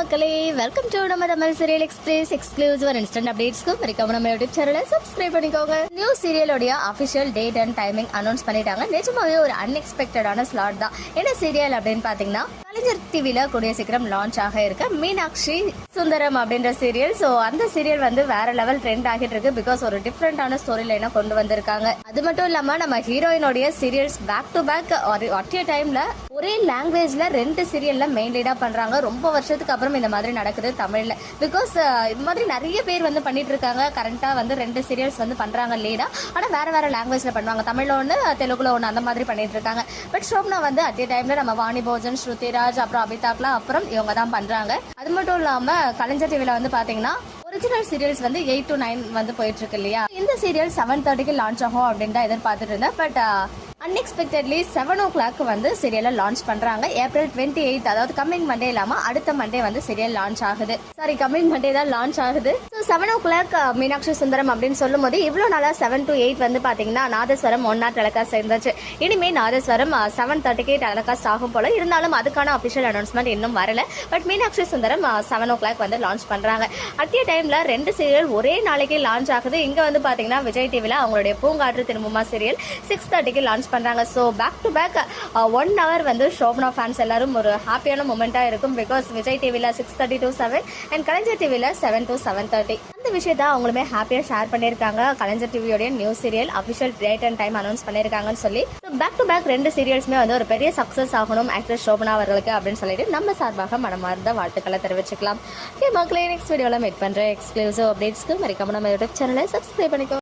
மக்களே welcome to நம்ம Tamil serial express exclusive instant அப்டேட்ஸ்க்கு மறக்காம நம்ம யூடியூப் சேனலை சப்ஸ்கிரைப் பண்ணிக்கோங்க. New சீரியலோடைய official date and timing announce பண்ணிட்டாங்க. நிஜமாவே ஒரு அன்எக்ஸ்பெக்டடான ஸ்லாட் தான். என்ன சீரியல் அப்படின்னு பார்த்தீங்கன்னா கலைஞர் டிவியில கூடிய சீக்கிரம் லான்ச் ஆக இருக்க மீனாட்சி சுந்தரம் அப்படின்ற சீரியல் ஸோ அந்த சீரியல் வந்து வேற லெவல் ட்ரெண்ட் ஆகிட்டு இருக்கு. பிகாஸ் ஒரு டிஃப்ரெண்டான ஸ்டோரி லைனை கொண்டு வந்திருக்காங்க. அது மட்டும் இல்லாம நம்ம ஹீரோயினுடைய serials back to back at a டைம்ல ஒரே லாங்குவேஜில் ரெண்டு சீரியலில் மெயின் லீடாக பண்ணுறாங்க ரொம்ப வருஷத்துக்கு அப்புறம் இந்த மாதிரி நடக்குது தமிழில். பிகாஸ் இது மாதிரி நிறைய பேர் வந்து பண்ணிட்டு இருக்காங்க. கரண்ட்டாக வந்து ரெண்டு சீரியல்ஸ் வந்து பண்ணுறாங்க லீடாக ஆனால் வேறு வேறு லாங்குவேஜில் பண்ணுவாங்க. தமிழில் ஒன்று தெலுங்குல ஒன்று அந்த மாதிரி பண்ணிட்டு இருக்காங்க. பட் ஷோப்னா வந்து அதே டைமில் நம்ம வாணி போஜன் ஸ்ருதிராஜ் அப்புறம் அபிதாப்லாம் அப்புறம் இவங்க தான் பண்ணுறாங்க அது மட்டும் இல்லாமல் கலைஞர் டிவியில் வந்து பார்த்தீங்கன்னா ஒரிஜினல் சீரியல்ஸ் வந்து எயிட் டு நைன் வந்து போயிட்டு இருக்கு இல்லையா? இந்த சீரியல் செவன் தேர்ட்டிக்கு லான்ச் ஆகும் அப்படின்னு தான் எதிர்பார்த்துட்டு இருந்தேன். But unexpectedly seven o'clock வந்து சீரியலை லான்ச் பண்ணுறாங்க ஏப்ரல் டுவெண்ட்டி எயிட் அதாவது கம்மிங் மண்டே இல்லாமல் அடுத்த மண்டே வந்து சீரியல் லான்ச் ஆகுது. சாரி கம்மிங் மண்டே தான் லான்ச் ஆகுது. So seven o'clock Meenakshi Sundaram அப்படின்னு சொல்லும் போது இவ்வளோ நாளாக செவன் டு எயிட் வந்து பார்த்தீங்கன்னா நாதஸ்வரம் ஒன் நாட் டெலகாஸ்ட் இருந்துச்சு. இனிமேல் நாதஸ்வரம் செவன் தேர்ட்டிக்கு டெலகாஸ்ட் ஆகும் போல. இருந்தாலும் அதுக்கான அஃபிஷியல் அனௌன்ஸ்மெண்ட் இன்னும் வரல. But Meenakshi Sundaram seven o'clock வந்து லான்ச் பண்ணுறாங்க அட்டிய டைமில் ரெண்டு சீரியல் ஒரே நாளைக்கு லான்ச் ஆகுது. இங்கே வந்து பார்த்தீங்கன்னா விஜய் டிவியில் அவங்களுடைய பூங்காற்று திரும்புமா சீரியல் சிக்ஸ் தேர்ட்டிக்கு லான்ச் பண்ணுறாங்க so back to back one hour வந்து ஷோபனா ஃபேன்ஸ் எல்லாரும் ஒரு ஹாப்பியான மூமெண்ட்டாக இருக்கும். பிகாஸ் விஜய் டிவியில் six thirty to seven and Kalaignar டிவியில் செவன் டு செவன் தேர்ட்டி அந்த விஷயத்த அவங்களுமே ஹாப்பியா ஷேர் பண்ணியிருக்காங்க. Kalaignar டிவியோடைய new serial official date and time announce பண்ணியிருக்காங்கன்னு சொல்லி. பேக் டு பேக் ரெண்டு சீரியல்ஸுமே வந்து ஒரு பெரிய சக்சஸ் ஆகணும் ஆக்ட்ரஸ் ஷோபனா அவர்களுக்கு அப்படின்னு சொல்லிட்டு நம்ம சார்பாக மனமார்ந்த வாழ்த்துக்களை தெரிவிச்சுக்கலாம். ஓகே மக்களே நெக்ஸ்ட் வீடியோவில் மீட் பண்ற எக்ஸ்க்ளூசிவ் அப்டேட்ஸ்க்கு மறக்காம நம்ம யூடியூப் சேனலை சப்ஸ்கிரைப் பண்ணிக்கோ.